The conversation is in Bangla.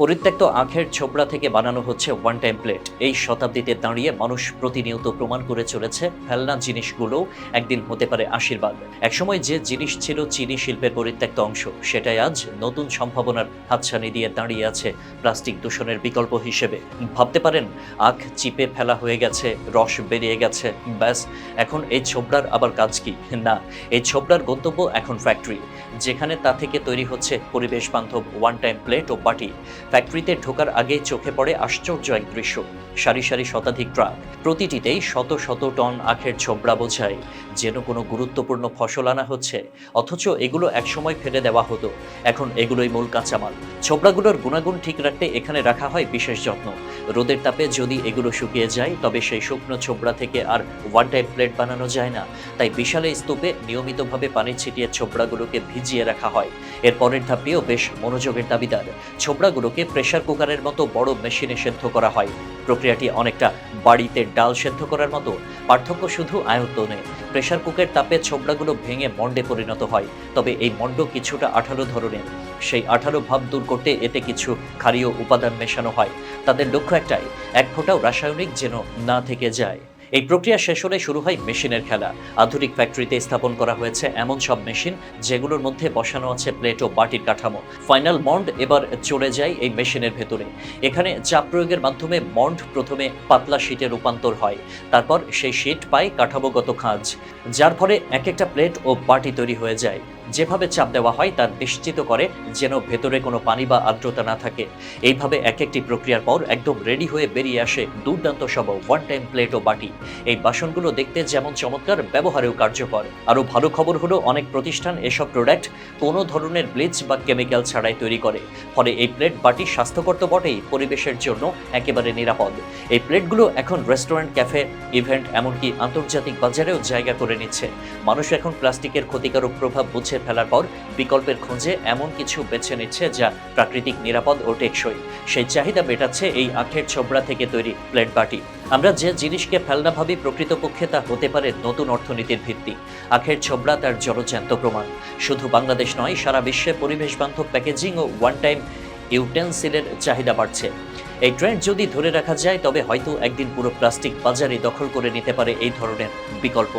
পরিত্যক্ত আখের ছোবড়া থেকে বানানো হচ্ছে ওয়ান টাইম প্লেট এই শতাব্দীতে দাঁড়িয়ে মানুষ প্রতিনিয়ত প্রমাণ করে চলেছে ফেলনা জিনিসগুলো একদিন হতে পারে আশীর্বাদ। একসময় যে জিনিস ছিল চিনি শিল্পের পরিত্যক্ত অংশ, সেটাই আজ নতুন সম্ভাবনার হাতছানি দিয়ে দাঁড়িয়ে আছে প্লাস্টিক দূষণের বিকল্প হিসেবে। ভাবতে পারেন, আখ চিপে ফেলা হয়ে গেছে, রস বেরিয়ে গেছে, ব্যাস, এখন এই ছোবড়ার আবার কাজ কি? না, এই ছোবড়ার গন্তব্য এখন ফ্যাক্টরি যেখানে তা থেকে তৈরি হচ্ছে পরিবেশ বান্ধব ওয়ান টাইম প্লেট ও বাটি। ফ্যাক্টরিতে ঢোকার আগেই চোখে পড়ে আশ্চর্য এক দৃশ্য। সারি সারি শতাধিক ট্রাক, প্রতিটিতেই শত শত টন আখের ছোবড়া বোঝায়, যেন কোনো গুরুত্বপূর্ণ ফসল আনা হচ্ছে। অথচ এগুলো একসময় ফেলে দেওয়া হতো। এখন এগুলোই মূল কাঁচামাল। ছোবড়াগুলোর গুণাগুণ ঠিক রাখতে এখানে রাখা হয় বিশেষ যত্ন। রোদের তাপে যদি এগুলো শুকিয়ে যায়, তবে সেই শুকনো ছোবড়া থেকে আর ওয়ান টাইম প্লেট বানানো যায় না। তাই বিশাল স্তূপে নিয়মিতভাবে পানি ছিটিয়ে ছোবড়াগুলোকে ভিজিয়ে রাখা হয়। এর পরের ধাপটিও বেশ মনোযোগের দাবিদার। ছোবড়াগুলোকে প্রেসার কুকারের মতো বড় মেশিনে সেদ্ধ করা হয়। প্রক্রিয়াটি অনেকটা বাড়িতে ডাল সেদ্ধ করার মতো। পার্থক্য শুধু আয়তনে প্রেসার কুকের তাপে ছোবড়াগুলো ভেঙে মন্ডে পরিণত হয়, তবে এই মন্ড কিছুটা আঠালো ধরনের। সেই আঠালো ভাব দূর করতে এতে কিছু ক্ষারীয় উপাদান মেশানো হয়। তাদের লক্ষ্য একটাই, এক ফোঁটাও রাসায়নিক যেন না থেকে যায়। এই প্রক্রিয়া শেষ হলে শুরু হয় মেশিনের খেলা। আধুনিক ফ্যাক্টরিতে স্থাপন করা হয়েছে এমন সব মেশিন যেগুলোর মধ্যে বসানো আছে প্লেট ও বাটির কাঠামো। ফাইনাল মন্ড এবার চলে যায় এই মেশিনের ভেতরে। এখানে চাপ প্রয়োগের মাধ্যমে মন্ড প্রথমে পাতলা শীটে রূপান্তর হয়। তারপর সেই শীট পায় কাঠামোগত খাঁজ, যার ফলে এক একটা প্লেট ও বাটি তৈরি হয়ে যায়। যেভাবে চাপ দেওয়া হয় তা নিশ্চিত করে যেন ভেতরে কোনো পানি বা আর্দ্রতা না থাকে। এইভাবে এক একটি প্রক্রিয়ার পর একদম রেডি হয়ে বেরিয়ে আসে দুর্দান্ত সব ওয়ান টাইম প্লেট ও বাটি। এই বাসনগুলো দেখতে যেমন চমৎকার, ব্যবহারেও কার্যকর। আরও ভালো খবর হলো, অনেক প্রতিষ্ঠান এসব প্রোডাক্ট কোনো ধরনের ব্লিচ বা কেমিক্যাল ছাড়াই তৈরি করে। ফলে এই প্লেট বাটি স্বাস্থ্যকর তো বটেই, পরিবেশের জন্য একেবারে নিরাপদ। এই প্লেটগুলো এখন রেস্টুরেন্ট ক্যাফে ইভেন্ট এমনকি আন্তর্জাতিক বাজারেও জায়গা করে নিচ্ছে। মানুষ এখন প্লাস্টিকের ক্ষতিকারক প্রভাব বুঝে ফেলার পর বিকল্পের খোঁজে এমন কিছু বেছে নিচ্ছে যা প্রাকৃতিক, নিরাপদ ও টেকসই। সেই চাহিদা মেটাচ্ছে এই আখের ছোবড়া থেকে তৈরি প্লেট বাটি। আমরা যে জিনিসকে ফেলনা ভাবি প্রকৃতপক্ষে তা হতে পারে নতুন অর্থনীতির ভিত্তি। আখের ছোবড়া তার জলজ্যান্ত প্রমাণ। শুধু বাংলাদেশ নয়, সারা বিশ্বে পরিবেশ বান্ধব প্যাকেজিং ও ওয়ান টাইম ইউটেন্সিলের চাহিদা বাড়ছে। এই ট্রেন্ড যদি ধরে রাখা যায়, তবে হয়তো একদিন পুরো প্লাস্টিক বাজারে দখল করে নিতে পারে এই ধরনের বিকল্প।